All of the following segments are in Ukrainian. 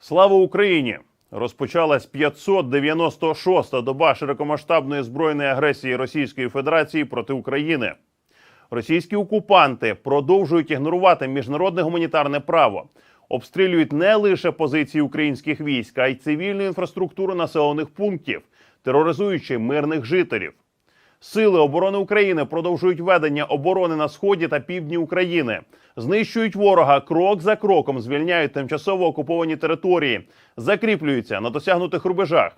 Слава Україні! Розпочалась 596-та доба широкомасштабної збройної агресії Російської Федерації проти України. Російські окупанти продовжують ігнорувати міжнародне гуманітарне право, обстрілюють не лише позиції українських військ, а й цивільну інфраструктуру населених пунктів, тероризуючи мирних жителів. Сили оборони України продовжують ведення оборони на сході та півдні України, знищують ворога крок за кроком, звільняють тимчасово окуповані території, закріплюються на досягнутих рубежах.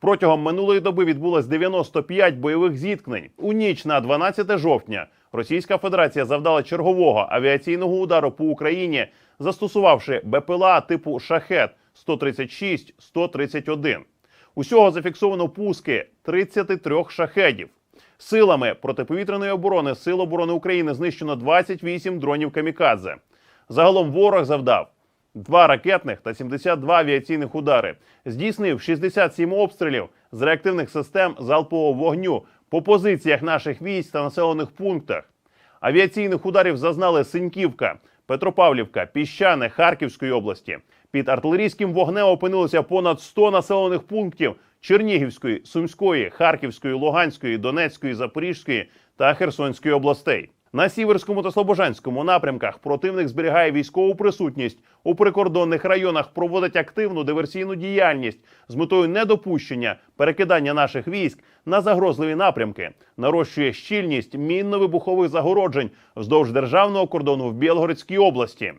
Протягом минулої доби відбулось 95 бойових зіткнень. У ніч на 12 жовтня Російська Федерація завдала чергового авіаційного удару по Україні, застосувавши БПЛА типу Шахет 136-131. Усього зафіксовано пуски 33 шахедів. Силами протиповітряної оборони Сил оборони України знищено 28 дронів камікадзе. Загалом ворог завдав два ракетних та 72 авіаційних удари, здійснив 67 обстрілів з реактивних систем залпового вогню по позиціях наших військ та населених пунктах. Авіаційних ударів зазнали Синьківка, Петропавлівка, Піщане Харківської області. Під артилерійським вогнем опинилося понад 100 населених пунктів Чернігівської, Сумської, Харківської, Луганської, Донецької, Запорізької та Херсонської областей. На сіверському та слобожанському напрямках противник зберігає військову присутність у прикордонних районах, проводить активну диверсійну діяльність з метою недопущення перекидання наших військ на загрозливі напрямки, нарощує щільність мінно-вибухових загороджень вздовж державного кордону в Білгородській області.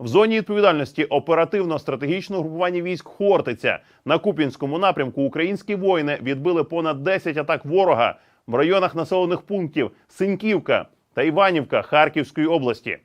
В зоні відповідальності оперативно-стратегічного групування військ Хортиця на Купінському напрямку українські воїни відбили понад 10 атак ворога в районах населених пунктів Синьківка та Іванівка Харківської області.